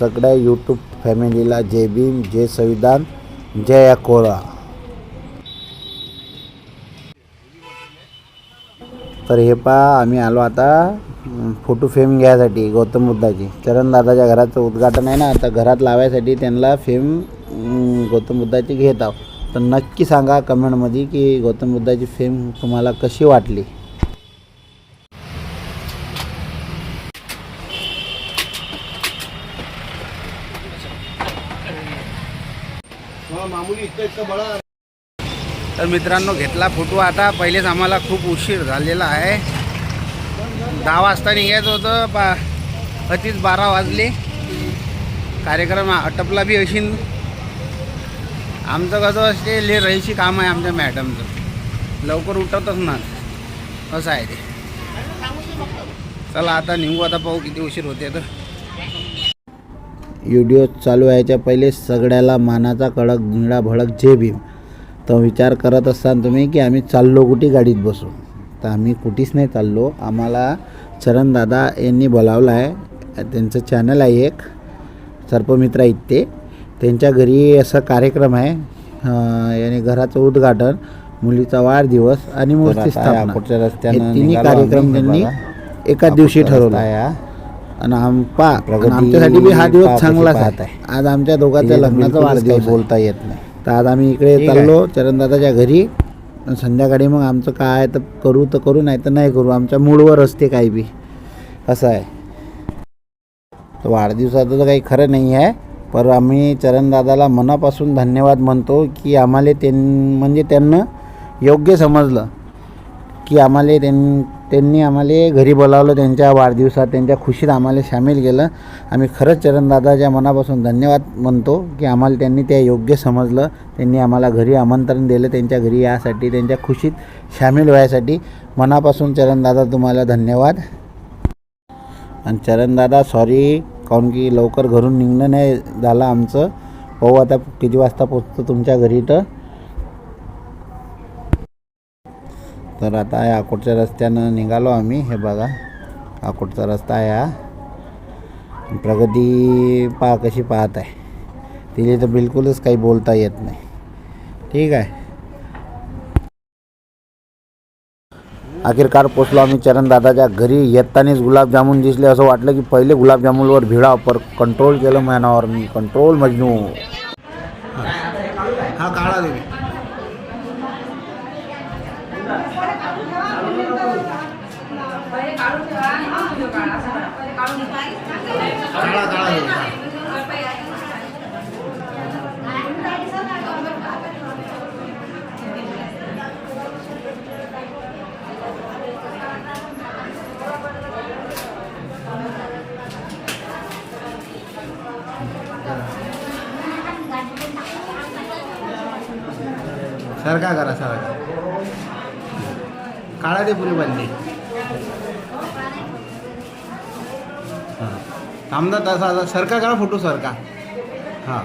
सगळ्या यूट्यूब फॅमिलीला जय भीम जय संविधान जय अकोला. तर हे पहा आम्ही आलो आता फोटो फ्रेम घ्यायसाठी गौतम बुद्धाची. चरणदादाच्या घराचं उद्घाटन आहे ना आता घरात लावायसाठी त्यांना फेम गौतम बुद्धाची घेत आहो तर नक्की सांगा कमेंटमध्ये की गौतम बुद्धाची फेम तुम्हाला कशी वाटली? तर मित्रांनो घेतला फोटो आता. पहिलेच आम्हाला खूप उशीर झालेला आहे. दहा वाजता निघायचं होतं. पा अतिच बारा वाजले. कार्यक्रम आटपला बी अशी आमचं कसं असते ले रहीची काम आहे आमच्या मॅडमचं. लवकर उठतच ना. असं आहे ते. चला आता निघू. आता पाहू किती उशीर होते तर. व्हिडिओ चालू व्हायच्या पहिले सगळ्याला मानाचा कडक निळा भडक जे भीम. तर विचार करत असताना तुम्ही की आम्ही चाललो कुठे गाडीत बसू तर आम्ही कुठेच नाही चाललो. आम्हाला चरणदादा यांनी बोलावलं आहे त्यांचं चॅनल आहे एक. सर्पमित्रा इथे त्यांच्या घरी असं कार्यक्रम आहे. याने घराचं उद्घाटन मुलीचा वाढदिवस आणि मूर्ती स्थापना तिन्ही कार्यक्रम त्यांनी एकाच दिवशी ठरवला. आहे आणि आम पा आणि आमच्यासाठी बी हा दिवस चांगलाच आहे. आज आमच्या दोघांच्या लग्नाचा वाढदिवस बोलता येत नाही. तर आज आम्ही इकडे चाललो चरणदादाच्या घरी. संध्याकाळी मग आमचं काय तर करू तर करू नाही तर नाही करू. आमच्या मूडवर असते काही बी. असं आहे. तर वाढदिवसाचं तर काही खरं नाही आहे. पर आम्ही चरणदादाला मनापासून धन्यवाद म्हणतो की आम्हाला त्यां म्हणजे त्यांना योग्य समजलं की आम्हाला त्यां त्यांनी आम्हाला घरी बोलावलं त्यांच्या वाढदिवसात त्यांच्या खुशीत आम्हाला सामील केलं. आम्ही खरंच चरणदादाच्या मनापासून धन्यवाद म्हणतो की आम्हाला त्यांनी त्या योग्य समजलं. त्यांनी आम्हाला घरी आमंत्रण दिलं त्यांच्या घरी यासाठी त्यांच्या खुशीत सामील व्हायसाठी. मनापासून चरणदादा तुम्हाला धन्यवाद. आणि चरणदादा सॉरी काऊन की लवकर घरून निघणं नाही झालं आमचं. पाहू आता किती वाजता पोचतो तुमच्या घरी तर तर आता या अकोटच्या रस्त्यानं निघालो आम्ही हे बघा. अकोटचा रस्ता आहे हा. प्रगती पा कशी पाहत आहे. तिने तर बिलकुलच काही बोलता येत नाही. ठीक आहे. अखेरकार पोचलो आम्ही चरणदादाच्या घरी. येतानीच गुलाबजामुन दिसले. असं वाटलं की पहिले गुलाबजामुनवर भिडा पर कंट्रोल केलं मॅनावर मी. कंट्रोल मजनू. हा काळा देवी सारखा करा सारखा काळा दे पुरी बांधली हां. थांबदा तसा सरका करा फोटो सरका हां.